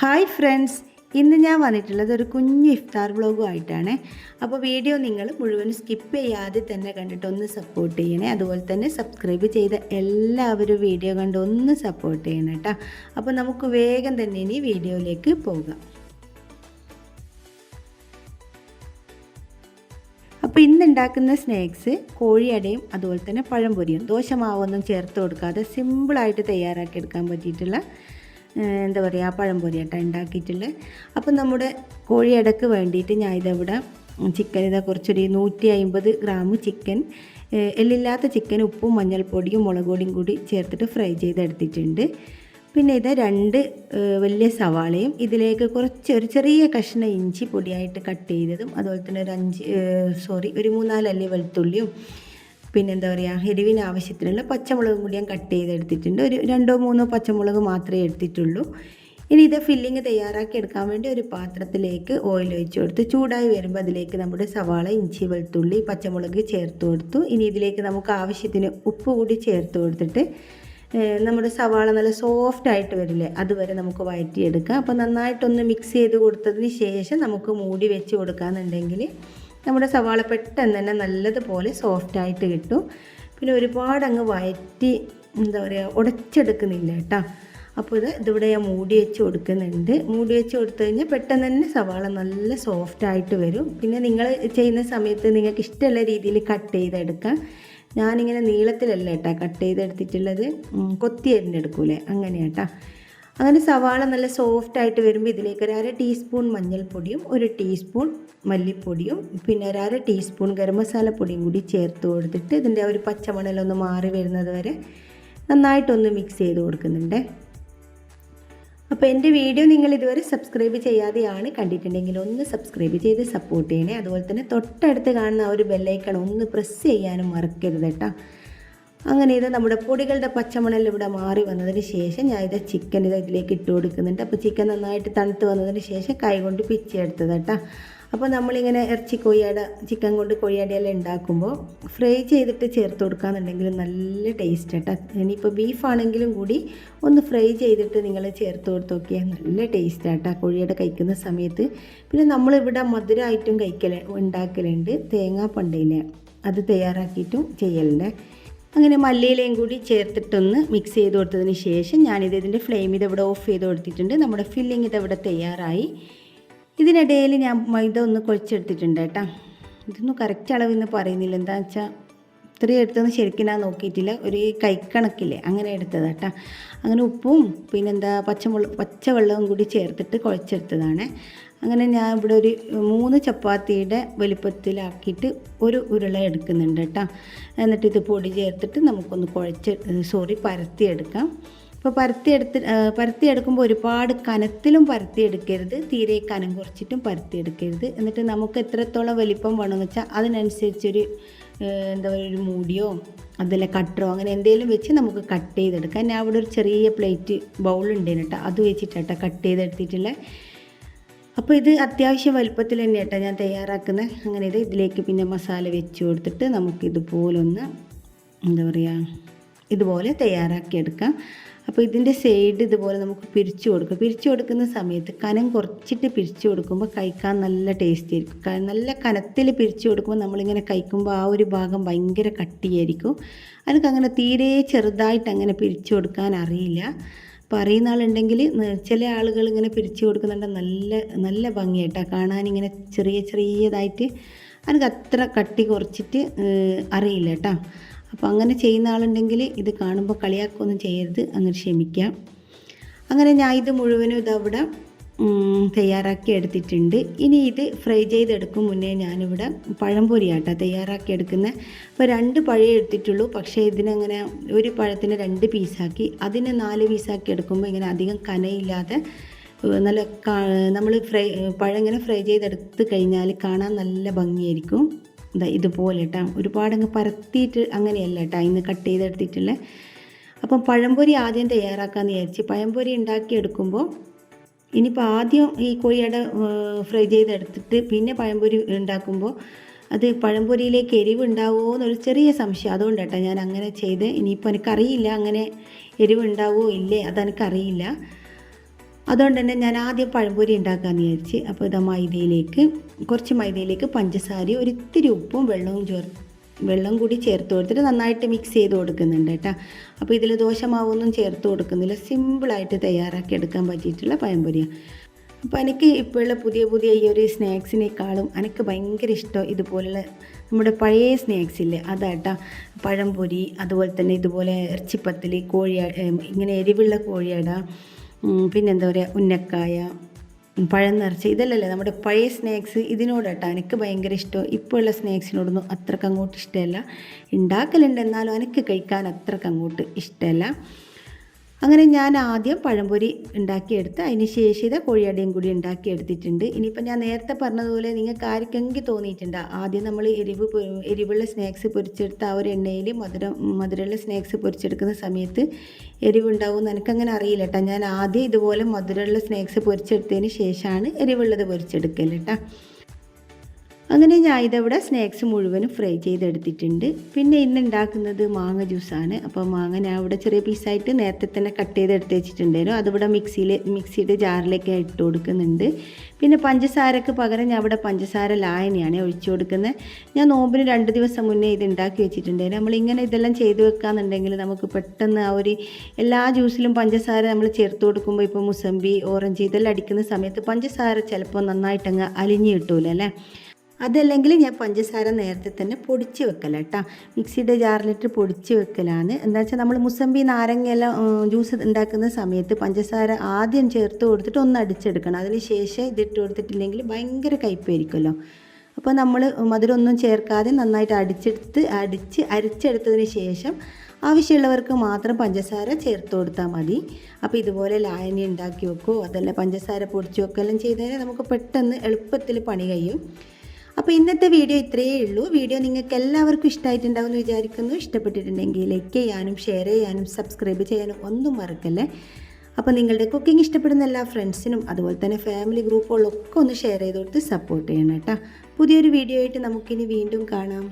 Hi friends ഇന്ന് ഞാൻ വന്നിട്ടുള്ളത് ഒരു കുഞ്ഞു ഇഫ്താർ വ്ളോഗും ആയിട്ടാണ് അപ്പോൾ വീഡിയോ നിങ്ങൾ മുഴുവൻ സ്കിപ്പ് ചെയ്യാതെ തന്നെ കണ്ടിട്ട് ഒന്ന് സപ്പോർട്ട് ചെയ്യണേ. അതുപോലെ തന്നെ സബ്സ്ക്രൈബ് ചെയ്ത എല്ലാവരും വീഡിയോ കണ്ട് ഒന്ന് സപ്പോർട്ട് ചെയ്യണം കേട്ടോ അപ്പോൾ നമുക്ക് വേഗം തന്നെ ഇനി വീഡിയോയിലേക്ക് പോകാം. അപ്പോൾ ഇന്ന് ഉണ്ടാക്കുന്ന സ്നാക്സ് കോഴിയടയും അതുപോലെ തന്നെ പഴംപൊരിയും. ദോശമാവൊന്നും ചേർത്ത് കൊടുക്കാതെ സിമ്പിളായിട്ട് തയ്യാറാക്കി എടുക്കാൻ പറ്റിയിട്ടുള്ള എന്താ പറയുക പഴംപൊരി ആട്ടോ ഉണ്ടാക്കിയിട്ടുള്ളത് അപ്പോൾ നമ്മുടെ കോഴിയടക്ക് വേണ്ടിയിട്ട് ഞാൻ ഇതവിടെ ചിക്കൻ ഇതാ കുറച്ചൊരു നൂറ്റി അമ്പത് ഗ്രാം ചിക്കൻ എല്ലില്ലാത്ത ചിക്കൻ ഉപ്പും മഞ്ഞൾപ്പൊടിയും മുളക് പൊടിയും കൂടി ചേർത്തിട്ട് ഫ്രൈ ചെയ്തെടുത്തിട്ടുണ്ട്. പിന്നെ ഇത് രണ്ട് വലിയ സവാളയും ഇതിലേക്ക് കുറച്ച് ഒരു ചെറിയ കഷ്ണ ഇഞ്ചി പൊടിയായിട്ട് കട്ട് ചെയ്തതും അതുപോലെ തന്നെ ഒരു അഞ്ച് സോറി ഒരു മൂന്നാൽ അല്ലി വെളുത്തുള്ളിയും പിന്നെ എന്താ പറയുക എരിവിന് ആവശ്യത്തിനുള്ള പച്ചമുളകും കൂടി ഞാൻ കട്ട് ചെയ്തെടുത്തിട്ടുണ്ട്. ഒരു രണ്ടോ മൂന്നോ പച്ചമുളക് മാത്രമേ എടുത്തിട്ടുള്ളൂ. ഇനി ഇത് ഫില്ലിങ് തയ്യാറാക്കി എടുക്കാൻ വേണ്ടി ഒരു പാത്രത്തിലേക്ക് ഓയിൽ ഒഴിച്ചു കൊടുത്ത് ചൂടായി വരുമ്പോൾ അതിലേക്ക് നമ്മുടെ സവാള ഇഞ്ചി വെളുത്തുള്ളി പച്ചമുളക് ചേർത്ത് കൊടുത്തു. ഇനി ഇതിലേക്ക് നമുക്ക് ആവശ്യത്തിന് ഉപ്പ് കൂടി ചേർത്ത് കൊടുത്തിട്ട് നമ്മുടെ സവാള നല്ല സോഫ്റ്റ് ആയിട്ട് വരില്ലേ അതുവരെ നമുക്ക് വഴറ്റിയെടുക്കാം അപ്പോൾ നന്നായിട്ടൊന്ന് മിക്സ് ചെയ്ത് കൊടുത്തതിന് ശേഷം നമുക്ക് മൂടി വെച്ച് കൊടുക്കാന്നുണ്ടെങ്കിൽ നമ്മുടെ സവാള പെട്ടെന്ന് തന്നെ നല്ലതുപോലെ സോഫ്റ്റ് ആയിട്ട് കിട്ടും. പിന്നെ ഒരുപാട് അങ്ങ് വയറ്റി എന്താ പറയുക ഉടച്ചെടുക്കുന്നില്ല കേട്ടോ. അപ്പോൾ ഇത് ഇതിവിടെ ഞാൻ മൂടി വെച്ച് കൊടുക്കുന്നുണ്ട്. മൂടി വെച്ച് കൊടുത്തു കഴിഞ്ഞാൽ പെട്ടെന്ന് തന്നെ സവാള നല്ല സോഫ്റ്റ് ആയിട്ട് വരും. പിന്നെ നിങ്ങൾ ചെയ്യുന്ന സമയത്ത് നിങ്ങൾക്ക് ഇഷ്ടമുള്ള രീതിയിൽ കട്ട് ചെയ്തെടുക്കാം. ഞാനിങ്ങനെ നീളത്തിലല്ല കേട്ടോ കട്ട് ചെയ്തെടുത്തിട്ടുള്ളത്. കൊത്തി അരിഞ്ഞെടുക്കൂലേ? അങ്ങനെ കേട്ടോ. അങ്ങനെ സവാള നല്ല സോഫ്റ്റ് ആയിട്ട് വരുമ്പോൾ ഇതിലേക്ക് ഒരു അര ടീസ്പൂൺ മഞ്ഞൾപ്പൊടിയും ഒരു ടീസ്പൂൺ മല്ലിപ്പൊടിയും പിന്നെ ഒരു അര ടീസ്പൂൺ ഗരം മസാലപ്പൊടിയും കൂടി ചേർത്ത് കൊടുത്തിട്ട് ഇതിന്റെ ഒരു പച്ചമണലൊന്ന് മാറി വരുന്നത് വരെ നന്നായിട്ടൊന്ന് മിക്സ് ചെയ്ത് കൊടുക്കുന്നുണ്ട്. അപ്പോൾ എന്റെ വീഡിയോ നിങ്ങൾ ഇതുവരെ സബ്സ്ക്രൈബ് ചെയ്യാതെയാണ് കണ്ടിട്ടുണ്ടെങ്കിൽ ഒന്ന് സബ്സ്ക്രൈബ് ചെയ്ത് സപ്പോർട്ട് ചെയ്യണേ. അതുപോലെ തന്നെ തൊട്ടടുത്ത് കാണുന്ന ആ ഒരു ബെല്ലൈക്കൺ ഒന്ന് പ്രസ് ചെയ്യാനും മറക്കരുത് കേട്ടോ. അങ്ങനെ ഇത് നമ്മുടെ പൊടികളുടെ പച്ചമണൽ ഇവിടെ മാറി വന്നതിന് ശേഷം ഞാൻ ഇത് ചിക്കൻ ഇത് ഇതിലേക്ക് ഇട്ട് കൊടുക്കുന്നുണ്ട്. അപ്പോൾ ചിക്കൻ നന്നായിട്ട് തണുത്ത് വന്നതിന് ശേഷം കൈ കൊണ്ട് പിച്ചെടുത്തത് കേട്ടോ. അപ്പോൾ നമ്മളിങ്ങനെ ഇറച്ചി കൊയ്യാട ചിക്കൻ കൊണ്ട് കൊയ്യാടയെല്ലാം ഉണ്ടാക്കുമ്പോൾ ഫ്രൈ ചെയ്തിട്ട് ചേർത്ത് കൊടുക്കാന്നുണ്ടെങ്കിൽ നല്ല ടേസ്റ്റ് കേട്ടോ ഇനിയിപ്പോൾ ബീഫാണെങ്കിലും കൂടി ഒന്ന് ഫ്രൈ ചെയ്തിട്ട് നിങ്ങൾ ചേർത്ത് കൊടുത്ത് നോക്കിയാൽ നല്ല ടേസ്റ്റ് കേട്ടോ കോഴിയുടെ കഴിക്കുന്ന സമയത്ത്. പിന്നെ നമ്മളിവിടെ മധുരമായിട്ടും കഴിക്കൽ ഉണ്ടാക്കലുണ്ട് തേങ്ങാപ്പണ്ടയിലെ. അത് തയ്യാറാക്കിയിട്ടും ചെയ്യലുണ്ട്. അങ്ങനെ മല്ലിയിലയും കൂടി ചേർത്തിട്ടൊന്ന് മിക്സ് ചെയ്ത് കൊടുത്തതിന് ശേഷം ഞാനിത് ഇതിന്റെ ഫ്ലെയിം ഇതവിടെ ഓഫ് ചെയ്ത് കൊടുത്തിട്ടുണ്ട്. നമ്മുടെ ഫില്ലിങ് ഇതവിടെ തയ്യാറായി. ഇതിനിടയിൽ ഞാൻ മൈദ ഒന്ന് കുഴച്ചെടുത്തിട്ടുണ്ട് കേട്ടോ. ഇതൊന്നും കറക്റ്റ് അളവെന്ന് പറയുന്നില്ല. എന്താ വെച്ചാൽ ഇത്രയും എടുത്തൊന്നും ശരിക്കും ഞാൻ നോക്കിയിട്ടില്ല. ഒരു കൈക്കണക്കില്ലേ അങ്ങനെ എടുത്തത് കേട്ടോ. അങ്ങനെ ഉപ്പും പിന്നെന്താ പച്ചമുളക് പച്ചവെള്ളവും കൂടി ചേർത്തിട്ട് കുഴച്ചെടുത്തതാണ്. അങ്ങനെ ഞാൻ ഇവിടെ ഒരു മൂന്ന് ചപ്പാത്തിയുടെ വലിപ്പത്തിലാക്കിയിട്ട് ഒരു ഉരുള എടുക്കുന്നുണ്ട് കേട്ടോ. എന്നിട്ട് ഇത് പൊടി ചേർത്തിട്ട് നമുക്കൊന്ന് കുഴച്ച് സോറി പരത്തിയെടുക്കാം. ഇപ്പോൾ പരത്തിയെടുത്ത് പരത്തിയെടുക്കുമ്പോൾ ഒരുപാട് കനത്തിലും പരത്തിയെടുക്കരുത് തീരെ കനം കുറച്ചിട്ടും പരത്തിയെടുക്കരുത് എന്നിട്ട് നമുക്ക് എത്രത്തോളം വലിപ്പം വേണമെന്ന് വെച്ചാൽ അതിനനുസരിച്ചൊരു എന്താ പറയുക ഒരു മൂടിയോ അതല്ല കട്ടറോ അങ്ങനെ എന്തെങ്കിലും വെച്ച് നമുക്ക് കട്ട് ചെയ്തെടുക്കാം. ഞാൻ അവിടെ ഒരു ചെറിയ പ്ലേറ്റ് ബൗളുണ്ടേനു കേട്ടോ അത് വെച്ചിട്ടാട്ടോ കട്ട് ചെയ്തെടുത്തിട്ടുള്ള. അപ്പോൾ ഇത് അത്യാവശ്യം വലുപ്പത്തിൽ തന്നെ കേട്ടോ ഞാൻ തയ്യാറാക്കുന്ന. അങ്ങനെ ഇത് ഇതിലേക്ക് പിന്നെ മസാല വെച്ച് കൊടുത്തിട്ട് നമുക്ക് ഇതുപോലൊന്ന് എന്താ പറയുക ഇതുപോലെ തയ്യാറാക്കിയെടുക്കാം അപ്പോൾ ഇതിന്റെ സൈഡ് ഇതുപോലെ നമുക്ക് പിരിച്ചു കൊടുക്കാം. പിരിച്ചു കൊടുക്കുന്ന സമയത്ത് കനം കുറച്ചിട്ട് പിരിച്ചു കൊടുക്കുമ്പോൾ കഴിക്കാൻ നല്ല ടേസ്റ്റ് ആയിരിക്കും. നല്ല കനത്തിൽ പിരിച്ചു കൊടുക്കുമ്പോൾ നമ്മളിങ്ങനെ കഴിക്കുമ്പോൾ ആ ഒരു ഭാഗം ഭയങ്കര കട്ടിയായിരിക്കും. അതൊക്കെ അങ്ങനെ തീരെ ചെറുതായിട്ട് അങ്ങനെ പിരിച്ചു കൊടുക്കാൻ അറിയില്ല. അപ്പോൾ അറിയുന്ന ആളുണ്ടെങ്കിൽ ചില ആളുകൾ ഇങ്ങനെ പിരിച്ചു കൊടുക്കുന്നുണ്ട് നല്ല നല്ല ഭംഗിയായിട്ടാണ് കാണാൻ ഇങ്ങനെ ചെറിയ ചെറിയതായിട്ട് എനിക്ക് അത്ര കട്ടി കുറച്ചിട്ട് അറിയില്ല കേട്ടോ. അപ്പോൾ അങ്ങനെ ചെയ്യുന്ന ആളുണ്ടെങ്കിൽ ഇത് കാണുമ്പോൾ കളിയാക്കൊന്നും ചെയ്യരുത് അങ്ങനെ ക്ഷമിക്കാം. അങ്ങനെ ഞാൻ ഇത് മുഴുവനും ഇതവിടെ തയ്യാറാക്കി എടുത്തിട്ടുണ്ട്. ഇനി ഇത് ഫ്രൈ ചെയ്തെടുക്കും മുന്നേ ഞാനിവിടെ പഴംപൊരിയാട്ടോ തയ്യാറാക്കി എടുക്കുന്ന. അപ്പോൾ രണ്ട് പഴം എടുത്തിട്ടുള്ളൂ പക്ഷേ ഇതിനങ്ങനെ ഒരു പഴത്തിന് രണ്ട് പീസാക്കി അതിനെ നാല് പീസാക്കി എടുക്കുമ്പോൾ ഇങ്ങനെ അധികം കനയില്ലാതെ നല്ല നമ്മൾ ഫ്രൈ പഴം ഇങ്ങനെ ഫ്രൈ ചെയ്തെടുത്ത് കഴിഞ്ഞാൽ കാണാൻ നല്ല ഭംഗിയായിരിക്കും. ഇതാ ഇതുപോലെ കേട്ടോ ഒരുപാടങ്ങ് പരത്തിയിട്ട് അങ്ങനെയല്ല കേട്ടോ ഇന്ന് കട്ട് ചെയ്തെടുത്തിട്ടുള്ള. അപ്പം പഴംപൊരി ആദ്യം തയ്യാറാക്കാമെന്ന് വിചാരിച്ച് പഴംപൊരി ഉണ്ടാക്കിയെടുക്കുമ്പോൾ ഇനിയിപ്പോൾ ആദ്യം ഈ കോഴിയട ഫ്രൈ ചെയ്തെടുത്തിട്ട് പിന്നെ പഴംപൊരി ഉണ്ടാക്കുമ്പോൾ അത് പഴംപൊരിയിലേക്ക് എരിവ് ഉണ്ടാവുമോ എന്നൊരു ചെറിയ സംശയം. അതുകൊണ്ട് കേട്ടോ ഞാൻ അങ്ങനെ ചെയ്ത്. ഇനിയിപ്പോൾ എനിക്കറിയില്ല അങ്ങനെ എരിവ് ഉണ്ടാവുമോ ഇല്ലേ? അതെനിക്കറിയില്ല. അതുകൊണ്ട് തന്നെ ഞാൻ ആദ്യം പഴംപൊരി ഉണ്ടാക്കാമെന്ന് വിചാരിച്ച് അപ്പോൾ ഇതാ മൈദയിലേക്ക് കുറച്ച് മൈദയിലേക്ക് പഞ്ചസാരയും ഒരിത്തിരി ഉപ്പും വെള്ളവും ചേർ വെള്ളം കൂടി ചേർത്ത് കൊടുത്തിട്ട് നന്നായിട്ട് മിക്സ് ചെയ്ത് കൊടുക്കുന്നുണ്ട് കേട്ടോ. അപ്പോൾ ഇതിൽ ദോശമാവൊന്നും ചേർത്ത് കൊടുക്കുന്നില്ല. സിമ്പിളായിട്ട് തയ്യാറാക്കി എടുക്കാൻ പറ്റിയിട്ടുള്ള പഴംപൊരിയാണ്. അപ്പോൾ എനിക്ക് ഇപ്പോഴുള്ള പുതിയ പുതിയ ഈ ഒരു സ്നാക്സിനേക്കാളും എനിക്ക് ഭയങ്കര ഇഷ്ടം ഇതുപോലുള്ള നമ്മുടെ പഴയ സ്നാക്സ് ഇല്ലേ? അതാട്ടാ പഴംപൊരി അതുപോലെ തന്നെ ഇതുപോലെ ഇറച്ചിപ്പത്തൽ കോഴി ഇങ്ങനെ എരിവുള്ള കോഴിയട പിന്നെന്താ പറയുക ഉന്നക്കായ പഴം നിറച്ച് ഇതല്ലല്ലേ നമ്മുടെ പഴയ സ്നാക്സ് ഇതിനോടാട്ടോ എനിക്ക് ഭയങ്കര ഇഷ്ടം. ഇപ്പോൾ ഉള്ള സ്നാക്സിനോടൊന്നും അത്രയ്ക്ക് അങ്ങോട്ട് ഇഷ്ടമല്ല. ഉണ്ടാക്കലുണ്ട് എന്നാലും എനിക്ക് കഴിക്കാൻ അത്രയ്ക്ക് അങ്ങോട്ട് ഇഷ്ടമല്ല. അങ്ങനെ ഞാൻ ആദ്യം പഴംപൊരി ഉണ്ടാക്കിയെടുത്ത് അതിന് ശേഷിത കോഴിയടയും കൂടി ഉണ്ടാക്കിയെടുത്തിട്ടുണ്ട്. ഇനിയിപ്പോൾ ഞാൻ നേരത്തെ പറഞ്ഞതുപോലെ നിങ്ങൾക്ക് ആർക്കെങ്കിൽ തോന്നിയിട്ടുണ്ട്? ആദ്യം നമ്മൾ എരിവ് എരിവുള്ള സ്നാക്സ് പൊരിച്ചെടുത്ത് ആ ഒരു എണ്ണയിൽ മധുരം മധുരമുള്ള സ്നാക്സ് പൊരിച്ചെടുക്കുന്ന സമയത്ത് എരിവുണ്ടാവും എന്ന് എനിക്കങ്ങനെ അറിയില്ല കേട്ടോ. ഞാൻ ആദ്യം ഇതുപോലെ മധുരമുള്ള സ്നാക്സ് പൊരിച്ചെടുത്തതിന് ശേഷമാണ് എരിവുള്ളത് പൊരിച്ചെടുക്കൽ കേട്ടോ. അങ്ങനെ ഞാൻ ഇതവിടെ സ്നാക്സ് മുഴുവനും ഫ്രൈ ചെയ്തെടുത്തിട്ടുണ്ട്. പിന്നെ ഇന്ന് ഉണ്ടാക്കുന്നത് മാങ്ങ ജ്യൂസാണ് അപ്പോൾ മാങ്ങ ഞാൻ ഇവിടെ ചെറിയ പീസായിട്ട് നേരത്തെ തന്നെ കട്ട് ചെയ്തെടുത്ത് വെച്ചിട്ടുണ്ടായിരുന്നു. അതിവിടെ മിക്സിയിൽ മിക്സിയുടെ ജാറിലേക്ക് ഇട്ട് കൊടുക്കുന്നുണ്ട്. പിന്നെ പഞ്ചസാരക്ക് പകരം ഞാൻ ഇവിടെ പഞ്ചസാര ലായനിയാണ് ഒഴിച്ചു കൊടുക്കുന്നത്. ഞാൻ നോമ്പിന് രണ്ട് ദിവസം മുന്നേ ഇത് ഉണ്ടാക്കി വെച്ചിട്ടുണ്ടായിരുന്നു. നമ്മളിങ്ങനെ ഇതെല്ലാം ചെയ്ത് വെക്കാന്നുണ്ടെങ്കിൽ നമുക്ക് പെട്ടെന്ന് ആ ഒരു എല്ലാ ജ്യൂസിലും പഞ്ചസാര നമ്മൾ ചേർത്ത് കൊടുക്കുമ്പോൾ ഇപ്പോൾ മുസമ്പി ഓറഞ്ച് ഇതെല്ലാം അടിക്കുന്ന സമയത്ത് പഞ്ചസാര ചിലപ്പോൾ നന്നായിട്ടങ്ങ് അലിഞ്ഞ് കിട്ടൂല അല്ലേ? അതല്ലെങ്കിൽ ഞാൻ പഞ്ചസാര നേരത്തെ തന്നെ പൊടിച്ച് വെക്കല കേട്ടോ. മിക്സിയുടെ ജാറിലിട്ട് പൊടിച്ച് വെക്കലാണ്. എന്താ വെച്ചാൽ നമ്മൾ മുസമ്പി നാരങ്ങയെല്ലാം ജ്യൂസ് ഉണ്ടാക്കുന്ന സമയത്ത് പഞ്ചസാര ആദ്യം ചേർത്ത് കൊടുത്തിട്ട് ഒന്ന് അടിച്ചെടുക്കണം. അതിന് ശേഷം ഇതിട്ട് കൊടുത്തിട്ടില്ലെങ്കിൽ ഭയങ്കര കയ്പ്പായിരിക്കുമല്ലോ അപ്പോൾ നമ്മൾ മധുരമൊന്നും ചേർക്കാതെ നന്നായിട്ട് അടിച്ചെടുത്ത് അടിച്ച് അരിച്ചെടുത്തതിന് ശേഷം ആവശ്യമുള്ളവർക്ക് മാത്രം പഞ്ചസാര ചേർത്ത് കൊടുത്താൽ മതി. അപ്പോൾ ഇതുപോലെ ലായനി ഉണ്ടാക്കി വെക്കുകയോ അതല്ല പഞ്ചസാര പൊടിച്ച് വെക്കുകയെല്ലാം ചെയ്താലേ നമുക്ക് പെട്ടെന്ന് എളുപ്പത്തിൽ പണി കഴിയും. അപ്പോൾ ഇന്നത്തെ വീഡിയോ ഇത്രയേ ഉള്ളൂ. വീഡിയോ നിങ്ങൾക്ക് എല്ലാവർക്കും ഇഷ്ടമായിട്ടുണ്ടാവും എന്ന് വിചാരിക്കുന്നു. ഇഷ്ടപ്പെട്ടിട്ടുണ്ടെങ്കിൽ ലൈക്ക് ചെയ്യാനും ഷെയർ ചെയ്യാനും സബ്സ്ക്രൈബ് ചെയ്യാനും ഒന്നും മറക്കല്ലേ? അപ്പോൾ നിങ്ങളുടെ കുക്കിംഗ് ഇഷ്ടപ്പെടുന്ന എല്ലാ ഫ്രണ്ട്സിനും അതുപോലെ തന്നെ ഫാമിലി ഗ്രൂപ്പുകളൊക്കെ ഒന്ന് ഷെയർ ചെയ്ത് കൊടുത്ത് സപ്പോർട്ട് ചെയ്യണം കേട്ടോ. പുതിയൊരു വീഡിയോ ആയിട്ട് നമുക്കിനി വീണ്ടും കാണാം.